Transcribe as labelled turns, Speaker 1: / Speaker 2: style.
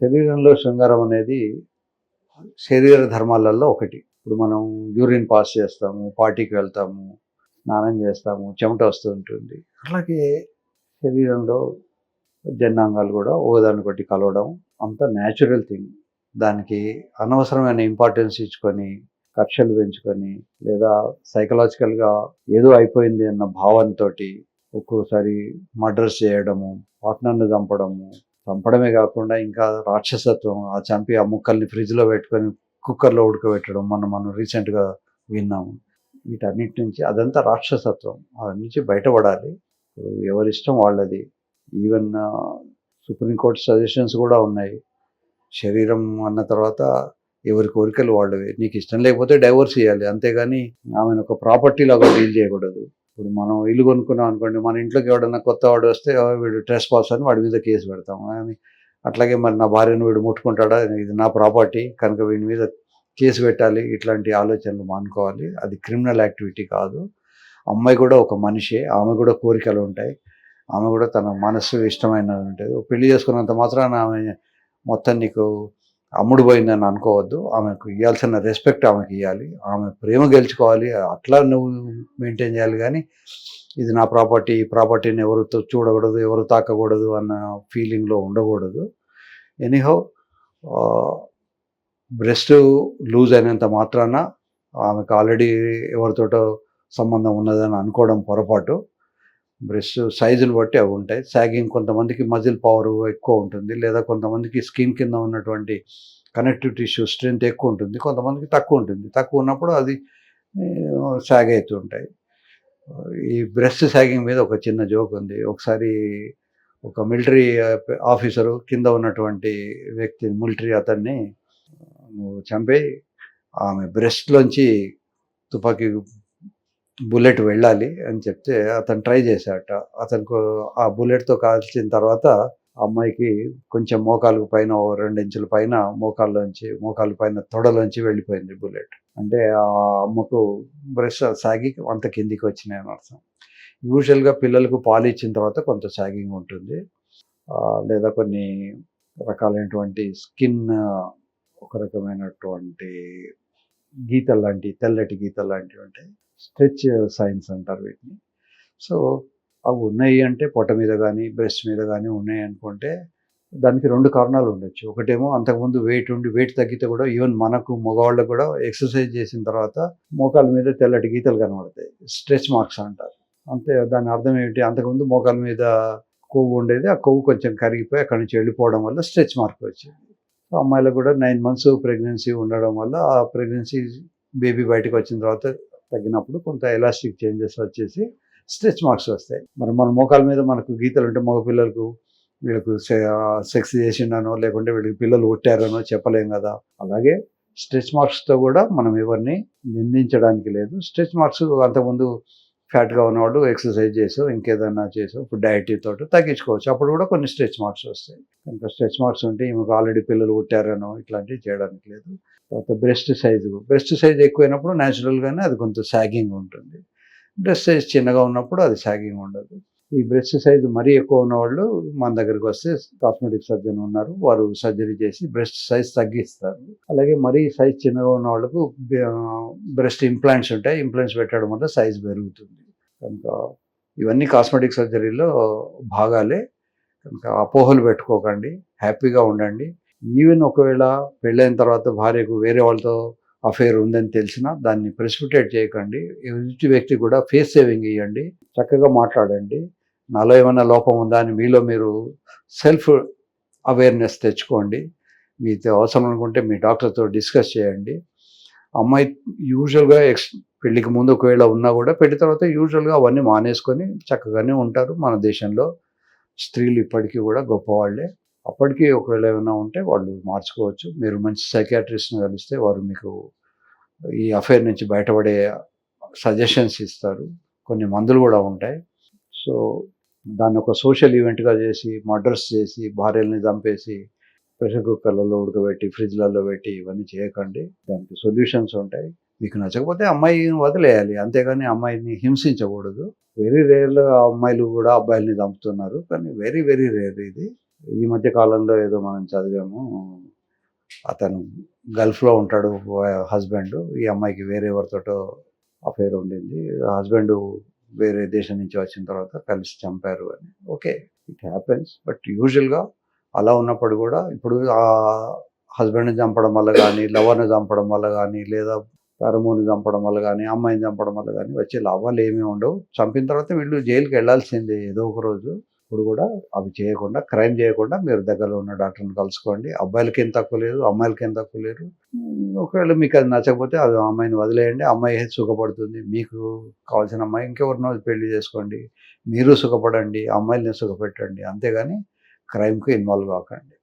Speaker 1: శరీరంలో శృంగారం అనేది శరీర ధర్మాలలో ఒకటి. ఇప్పుడు మనం యూరిన్ పాస్ చేస్తాము పార్టీకి వెళ్తాము స్నానం చేస్తాము చెమట వస్తూ ఉంటుంది. అలాగే శరీరంలో జనాంగాలు కూడా ఒకదానికొకటి కలవడం అంత న్యాచురల్ థింగ్ దానికి అనవసరమైన ఇంపార్టెన్స్ ఇచ్చుకొని కక్షలు పెంచుకొని లేదా సైకలాజికల్గా ఏదో అయిపోయింది అన్న భావంతో ఒక్కోసారి మర్డర్స్ చేయడము పార్ట్నర్ని చంపడము చంపడమే కాకుండా ఇంకా రాక్షసత్వం ఆ చంపి ఆ ముక్కల్ని ఫ్రిడ్జ్లో పెట్టుకొని కుక్కర్లో ఉడకబెట్టడం మనం మనం రీసెంట్గా విన్నాము. వీటన్నిటి నుంచి అదంతా రాక్షసత్వం. అది నుంచి బయటపడాలి. ఎవరి ఎవరిష్టం వాళ్ళది. ఈవెన్ సుప్రీంకోర్టు సజెషన్స్ కూడా ఉన్నాయి. శరీరం అన్న తర్వాత ఎవరి కోరికలు వాళ్ళవి. నీకు ఇష్టం లేకపోతే డైవోర్స్ ఇవ్వాలి అంతేగాని ఆమెను ఒక ప్రాపర్టీ లాగా డీల్ చేయకూడదు. ఇప్పుడు మనం ఇల్లు కొనుక్కున్నాం అనుకోండి మన ఇంట్లోకి ఎవడన్నా కొత్త వాడు వస్తే వీడు ట్రెస్ పాస్ అని వాడి మీద కేసు పెడతాం కానీ అట్లాగే మరి నా భార్యను వీడు ముట్టుకుంటాడా? ఇది నా ప్రాపర్టీ కనుక వీడి మీద కేసు పెట్టాలి ఇట్లాంటి ఆలోచనలు మానుకోవాలి. అది క్రిమినల్ యాక్టివిటీ కాదు. అమ్మాయి కూడా ఒక మనిషే ఆమె కూడా కోరికలు ఉంటాయి. ఆమె కూడా తన మనస్సు ఇష్టమైనది ఉంటుంది. పెళ్ళి చేసుకున్నంత మాత్రాన ఆమె మొత్తం నీకు అమ్ముడు పోయిందని అనుకోవద్దు. ఆమెకు ఇవ్వాల్సిన రెస్పెక్ట్ ఆమెకి ఇవ్వాలి ఆమె ప్రేమ గెలుచుకోవాలి. అట్లా నువ్వు మెయింటైన్ చేయాలి కానీ ఇది నా ప్రాపర్టీ ఈ ప్రాపర్టీని ఎవరు చూడకూడదు ఎవరు తాకకూడదు అన్న ఫీలింగ్లో ఉండకూడదు. ఎనీహౌ బ్రెస్ట్ లూజ్ అయినంత మాత్రాన ఆమెకు ఆల్రెడీ ఎవరితోటో సంబంధం ఉన్నదని అనుకోవడం పొరపాటు. బ్రెస్ట్ సైజులు బట్టి అవి ఉంటాయి. సాగింగ్ కొంతమందికి మజిల్ పవర్ ఎక్కువ ఉంటుంది. లేదా కొంతమందికి స్కిన్ కింద ఉన్నటువంటి కనెక్టివ్ టిష్యూ స్ట్రెంత్ ఎక్కువ ఉంటుంది. కొంతమందికి తక్కువ ఉంటుంది. తక్కువ ఉన్నప్పుడు అది సాగ్ అవుతుంటాయి ఈ బ్రెస్ట్ సాగింగ్ మీద ఒక చిన్న జోక్ ఉంది. ఒకసారి ఒక మిలిటరీ ఆఫీసరు కింద ఉన్నటువంటి వ్యక్తి మిలిటరీ అతన్ని నువ్వు ఆమె బ్రెస్ట్లోంచి తుపాకీ బుల్లెట్ వెళ్ళాలి అని చెప్తే అతను ట్రై చేశాట అతనికి ఆ బుల్లెట్తో కాల్చిన తర్వాత అమ్మాయికి కొంచెం మోకాలు పైన ఓ రెండు ఇంచుల పైన మోకాల్లోంచి మోకాలు పైన తొడలోంచి వెళ్ళిపోయింది బుల్లెట్. అంటే ఆ అమ్మకు బ్రష్ సాగి అంత కిందికి వచ్చినాయి అని అర్థం. యూజువల్గా పిల్లలకు పాలు ఇచ్చిన తర్వాత కొంత సాగింగ్ ఉంటుంది. లేదా కొన్ని రకాలైనటువంటి స్కిన్ ఒక రకమైనటువంటి గీతలు లాంటి తెల్లటి గీతలు లాంటివి ఉంటాయి. స్ట్రెచ్ సైన్స్ అంటారు వీటిని. సో అవి ఉన్నాయి అంటే పొట్ట మీద కానీ బ్రెస్ట్ మీద కానీ ఉన్నాయి అనుకుంటే దానికి రెండు కారణాలు ఉండొచ్చు. ఒకటేమో అంతకుముందు వెయిట్ ఉండి వెయిట్ తగ్గితే కూడా ఈవెన్ మనకు మగవాళ్ళకు కూడా ఎక్సర్సైజ్ చేసిన తర్వాత మోకాల మీద తెల్లటి గీతలు కనబడతాయి. స్ట్రెచ్ మార్క్స్ అంటారు. అంతే దాని అర్థం ఏమిటి? అంతకుముందు మోకాల మీద కొవ్వు ఉండేది ఆ కొవ్వు కొంచెం కరిగిపోయి అక్కడి నుంచి వెళ్ళిపోవడం వల్ల స్ట్రెచ్ మార్క్ వచ్చింది. సో అమ్మాయిలకు కూడా నైన్ మంత్స్ ప్రెగ్నెన్సీ ఉండడం వల్ల ఆ ప్రెగ్నెన్సీ బేబీ బయటకు వచ్చిన తర్వాత తగ్గినప్పుడు కొంత ఎలాస్టిక్ చేంజెస్ వచ్చేసి స్ట్రెచ్ మార్క్స్ వస్తాయి. మరి మన మోకాల మీద మనకు గీతలు ఉంటే మగ పిల్లలకు వీళ్ళకు సెక్స్ చేసిండనో లేకుంటే వీళ్ళకి పిల్లలు కొట్టారనో చెప్పలేం కదా. అలాగే స్ట్రెచ్ మార్క్స్తో కూడా మనం ఎవరిని నిందించడానికి లేదు. స్ట్రెచ్ మార్క్స్ అంతకుముందు ఫ్యాట్గా ఉన్నవాడు ఎక్సర్సైజ్ చేసావు ఇంకేదన్నా చేసావు ఇప్పుడు డైట్ తోటి తగ్గించుకోవచ్చు. అప్పుడు కూడా కొన్ని స్ట్రెచ్ మార్క్స్ వస్తాయి. కనుక స్ట్రెచ్ మార్క్స్ ఉంటే ఈమెకు ఆల్రెడీ పిల్లలు పుట్టారనో ఇట్లాంటివి చేయడానికి లేదు. తర్వాత బ్రెస్ట్ సైజు బ్రెస్ట్ సైజ్ ఎక్కువైనప్పుడు న్యాచురల్గానే అది కొంత సాగింగ్ ఉంటుంది. బ్రెస్ట్ సైజ్ చిన్నగా ఉన్నప్పుడు అది సాగింగ్ ఉండదు. ఈ బ్రెస్ట్ సైజు మరీ ఎక్కువ ఉన్న వాళ్ళు మన దగ్గరికి వస్తే కాస్మెటిక్ సర్జన్ ఉన్నారు. వారు సర్జరీ చేసి బ్రెస్ట్ సైజ్ తగ్గిస్తారు. అలాగే మరీ సైజ్ చిన్నగా ఉన్న వాళ్ళకు బ్రెస్ట్ ఇంప్లాంట్స్ ఉంటాయి. ఇంప్లాంట్స్ పెట్టడం వల్ల సైజ్ పెరుగుతుంది. కనుక ఇవన్నీ కాస్మెటిక్ సర్జరీలో భాగాలే. కనుక అపోహలు పెట్టుకోకండి. హ్యాపీగా ఉండండి. ఈవెన్ ఒకవేళ పెళ్ళైన తర్వాత భార్యకు వేరే వాళ్ళతో అఫేర్ ఉందని తెలిసినా దాన్ని ప్రెసిపిటేట్ చేయకండి. ఎదుటి వ్యక్తి కూడా ఫేస్ సేవింగ్ ఇవ్వండి చక్కగా మాట్లాడండి. నాలో ఏమైనా లోపం ఉందా అని మీలో మీరు సెల్ఫ్ అవేర్నెస్ తెచ్చుకోండి. మీతో అవసరం అనుకుంటే మీ డాక్టర్తో డిస్కస్ చేయండి. అమ్మాయి యూజువల్గా ఎక్స్ పెళ్ళికి ముందు ఒకవేళ ఉన్నా కూడా పెళ్ళి తర్వాత యూజువల్గా అవన్నీ మానేసుకొని చక్కగానే ఉంటారు మన దేశంలో. స్త్రీలు ఇప్పటికీ కూడా గొప్పవాళ్ళే అప్పటికి ఒకవేళ ఏమైనా ఉంటే వాళ్ళు మార్చుకోవచ్చు. మీరు మంచి సైకాట్రిస్ట్ని కలిస్తే వారు మీకు ఈ అఫైర్ నుంచి బయటపడే సజెషన్స్ ఇస్తారు. కొన్ని మందులు కూడా ఉంటాయి. సో దాన్ని ఒక సోషల్ ఈవెంట్గా చేసి మర్డర్స్ చేసి భార్యల్ని చంపేసి ప్రెషర్ కుక్కర్లలో ఉడకబెట్టి ఫ్రిడ్జ్లలో పెట్టి ఇవన్నీ చేయకండి. దానికి సొల్యూషన్స్ ఉంటాయి. మీకు నచ్చకపోతే అమ్మాయిని వదిలేయాలి. అంతేగాని అమ్మాయిని హింసించకూడదు. వెరీ రేర్లో అమ్మాయిలు కూడా అబ్బాయిల్ని చంపుతున్నారు. కానీ వెరీ వెరీ రేర్ ఇది. ఈ మధ్య కాలంలో ఏదో మనం చదివాము. అతను గల్ఫ్లో ఉంటాడు హస్బెండ్. ఈ అమ్మాయికి వేరే ఎవరితోటో అఫైర్ ఉండింది. హస్బెండ్ వేరే దేశం నుంచి వచ్చిన తర్వాత కలిసి చంపారు అని. ఓకే ఇట్ హ్యాపెన్స్ బట్ యూజువల్గా అలా ఉన్నప్పుడు కూడా ఇప్పుడు ఆ హస్బెండ్ని చంపడం వల్ల కానీ లవర్ని చంపడం వల్ల కానీ లేదా పరముని చంపడం వల్ల కానీ అమ్మాయిని చంపడం వల్ల కానీ వచ్చే లాభాలు ఏమీ ఉండవు. చంపిన తర్వాత వీళ్ళు జైలుకి వెళ్ళాల్సిందే ఏదో ఒక రోజు. అప్పుడు కూడా అవి చేయకుండా క్రైమ్ చేయకుండా మీరు దగ్గరలో ఉన్న డాక్టర్ని కలుసుకోండి. అబ్బాయిలకి ఏం తక్కువ లేదు అమ్మాయిలకి ఏం తక్కువ లేరు ఒకవేళ మీకు అది నచ్చకపోతే అది అమ్మాయిని వదిలేయండి. అమ్మాయి సుఖపడుతుంది? మీకు కావాల్సిన అమ్మాయి ఇంకెవరినో పెళ్ళి చేసుకోండి. మీరు సుఖపడండి అమ్మాయిలని సుఖపెట్టండి. అంతేగాని క్రైమ్కి ఇన్వాల్వ్ కాకండి.